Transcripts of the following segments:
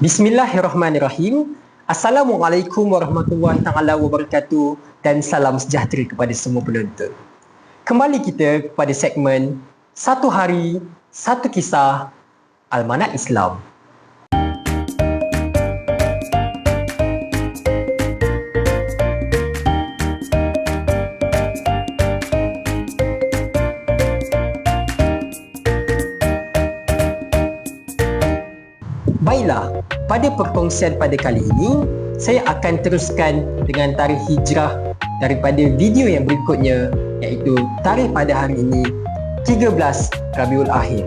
Bismillahirrahmanirrahim. Assalamualaikum warahmatullahi taala wabarakatuh dan salam sejahtera kepada semua penonton. Kembali kita kepada segmen Satu Hari, Satu Kisah Almanak Islam. Pada perkongsian pada kali ini, saya akan teruskan dengan tarikh hijrah daripada video yang berikutnya iaitu tarikh pada hari ini 13 Rabiul Akhir.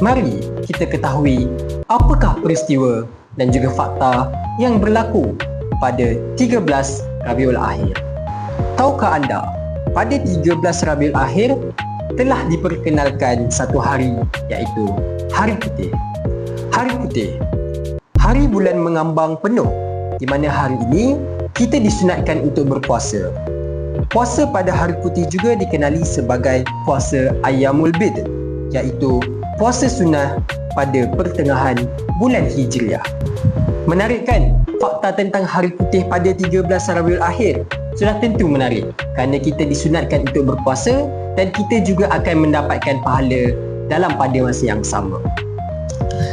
Mari kita ketahui apakah peristiwa dan juga fakta yang berlaku pada 13 Rabiul Akhir. Tahukah anda, pada 13 Rabiul Akhir telah diperkenalkan satu hari iaitu Hari Putih. Hari Putih Hari bulan mengambang penuh di mana hari ini kita disunatkan untuk berpuasa. Puasa pada hari putih juga dikenali sebagai puasa Ayyamul Bid iaitu puasa sunnah pada pertengahan bulan Hijriah. Menarik kan? Fakta tentang hari putih pada 13 Rabiul Akhir sudah tentu menarik kerana kita disunatkan untuk berpuasa dan kita juga akan mendapatkan pahala dalam pada masa yang sama.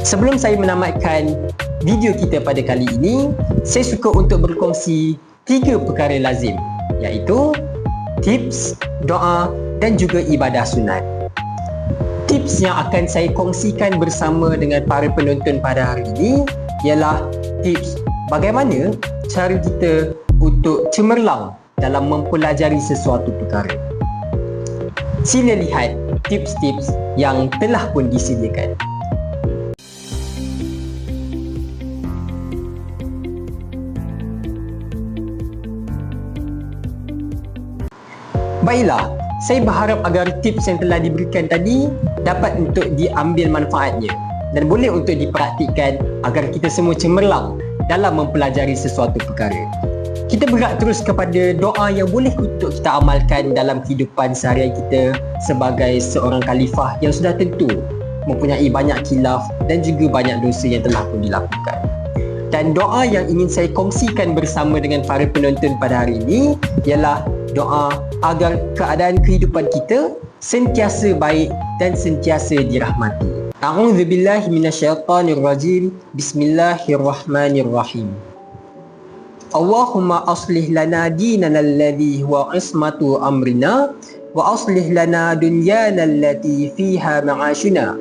Sebelum saya menamatkan video kita pada kali ini, saya suka untuk berkongsi tiga perkara lazim iaitu tips, doa dan juga ibadah sunat. Tips yang akan saya kongsikan bersama dengan para penonton pada hari ini ialah tips bagaimana cara kita untuk cemerlang dalam mempelajari sesuatu perkara. Sila lihat tips-tips yang telah pun disediakan. Baiklah, saya berharap agar tips yang telah diberikan tadi dapat untuk diambil manfaatnya dan boleh untuk dipraktikkan agar kita semua cemerlang dalam mempelajari sesuatu perkara. Kita berat terus kepada doa yang boleh untuk kita amalkan dalam kehidupan seharian kita sebagai seorang khalifah yang sudah tentu mempunyai banyak khilaf dan juga banyak dosa yang telah pun dilakukan. Dan doa yang ingin saya kongsikan bersama dengan para penonton pada hari ini ialah doa agar keadaan kehidupan kita sentiasa baik dan sentiasa dirahmati. A'udzubillahi minasyaitonirrajim. Bismillahirrahmanirrahim. Allahumma aslih lana dinana alladhi huwa ismatu amrina wa aslih lana dunyana allati fiha ma'ashuna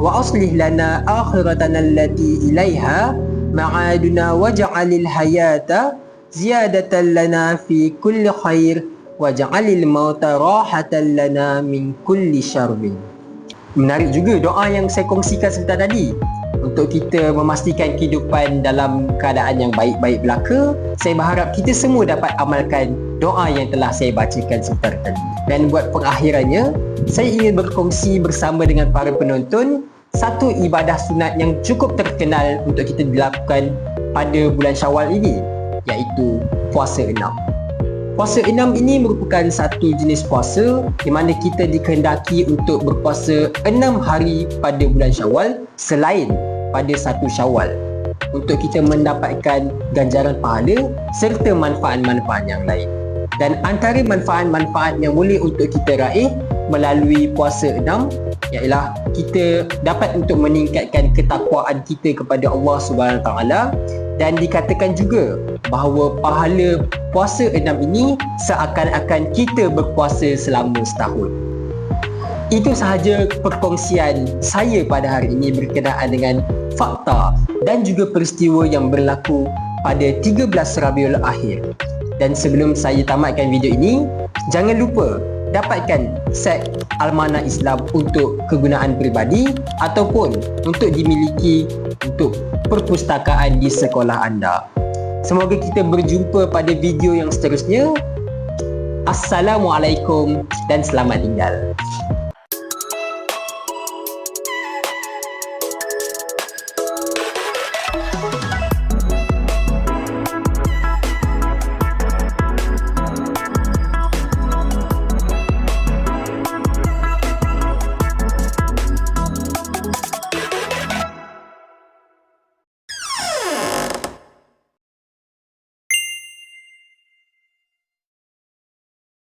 wa aslih lana akhiratana allati ilaiha ma'aduna waj'alil hayata ziyadatan lana fi kulli khair wa ja'alil mauta rahatan lana min kulli syarrin. Menarik juga doa yang saya kongsikan sebentar tadi. Untuk kita memastikan kehidupan dalam keadaan yang baik-baik belaka, saya berharap kita semua dapat amalkan doa yang telah saya bacakan sebentar tadi. Dan buat pengakhirannya, saya ingin berkongsi bersama dengan para penonton satu ibadah sunat yang cukup terkenal untuk kita dilakukan pada bulan syawal ini iaitu puasa enam. Puasa enam ini merupakan satu jenis puasa di mana kita dikehendaki untuk berpuasa enam hari pada bulan syawal selain pada satu syawal untuk kita mendapatkan ganjaran pahala serta manfaat-manfaat yang lain. Dan antara manfaat-manfaat yang boleh untuk kita raih melalui puasa enam ialah kita dapat untuk meningkatkan ketakwaan kita kepada Allah Subhanahu Taala dan dikatakan juga bahawa pahala puasa enam ini seakan-akan kita berpuasa selama setahun. Itu sahaja perkongsian saya pada hari ini berkenaan dengan fakta dan juga peristiwa yang berlaku pada 13 Rabiul Akhir. Dan sebelum saya tamatkan video ini, jangan lupa dapatkan set Almana Islam untuk kegunaan peribadi ataupun untuk dimiliki untuk perpustakaan di sekolah anda. Semoga kita berjumpa pada video yang seterusnya. Assalamualaikum dan selamat tinggal.